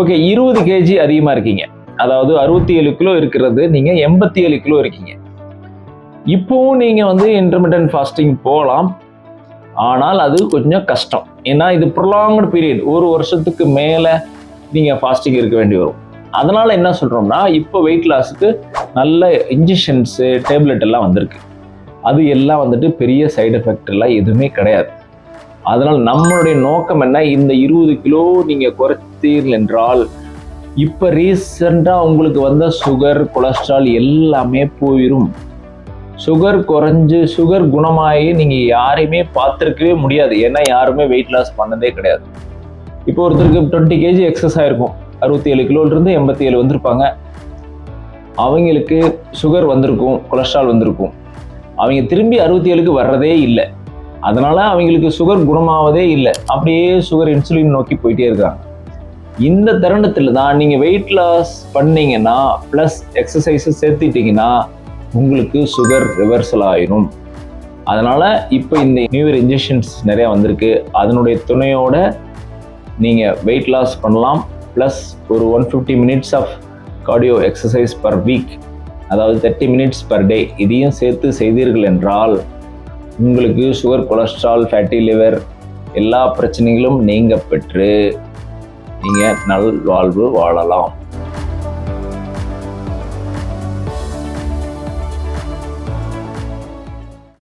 Okay இருபது KG அதிகமாக இருக்கீங்க. அதாவது அறுபத்தி ஏழு கிலோ இருக்கிறது நீங்கள் எண்பத்தி ஏழு கிலோ இருக்கீங்க. இப்போவும் நீங்கள் வந்து இன்டர்மீடியன்ட் ஃபாஸ்டிங் போகலாம். ஆனால் அது கொஞ்சம் கஷ்டம். ஏன்னா இது ப்ரொலாங்டு பீரியட் ஒரு வருஷத்துக்கு மேலே நீங்கள் ஃபாஸ்டிங் இருக்க வேண்டி வரும். அதனால் என்ன சொல்கிறோம்னா இப்போ வெயிட் லாஸுக்கு நல்ல இன்ஜெக்ஷன்ஸு டேப்லெட் எல்லாம் வந்திருக்கு. அது எல்லாம் வந்துட்டு பெரிய சைடு எஃபெக்ட் எல்லாம் எதுவுமே கிடையாது. அதனால் நம்மளுடைய நோக்கம் என்ன? இந்த இருபது கிலோ நீங்கள் குறைத்தீர்கள் என்றால் இப்போ ரீசெண்டாக உங்களுக்கு வந்த சுகர் கொலஸ்ட்ரால் எல்லாமே போயிடும் சுகர் குறைஞ்சு சுகர் குணமாகி நீங்கள் யாரையுமே பார்த்துருக்கவே முடியாது. ஏன்னா யாருமே வெயிட் லாஸ் பண்ணதே கிடையாது. இப்போ ஒருத்தருக்கு டுவெண்ட்டி கேஜி எக்ஸஸ் ஆகிருக்கும் அறுபத்தி ஏழு கிலோலேருந்து எண்பத்தி ஏழு வந்திருப்பாங்க. அவங்களுக்கு சுகர் வந்திருக்கும் கொலஸ்ட்ரால் வந்திருக்கும். அவங்க திரும்பி அறுபத்தி ஏழுக்கு வர்றதே இல்லை. அதனால அவங்களுக்கு சுகர் குணமாவதே இல்லை. அப்படியே சுகர் இன்சுலின் நோக்கி போயிட்டே இருக்காங்க. இந்த தருணத்தில் தான் நீங்கள் வெயிட் லாஸ் பண்ணீங்கன்னா ப்ளஸ் எக்ஸசைஸை சேர்த்துட்டீங்கன்னா உங்களுக்கு சுகர் ரிவர்சல் ஆயிரும். அதனால் இப்போ இந்த நியூ இயர் இன்ஜெக்ஷன்ஸ் நிறையா வந்திருக்கு. அதனுடைய துணையோட நீங்கள் வெயிட் லாஸ் பண்ணலாம். ப்ளஸ் ஒரு one fifty minutes of cardio exercise per week அதாவது தேர்ட்டி மினிட்ஸ் பர் டே இதையும் சேர்த்து செய்தீர்கள் என்றால் உங்களுக்கு சுகர் கொலஸ்ட்ரால் ஃபேட்டி லிவர் எல்லா பிரச்சனைகளும் நீங்க பெற்று நீங்கள் நல் வாழ்வு வாழலாம்.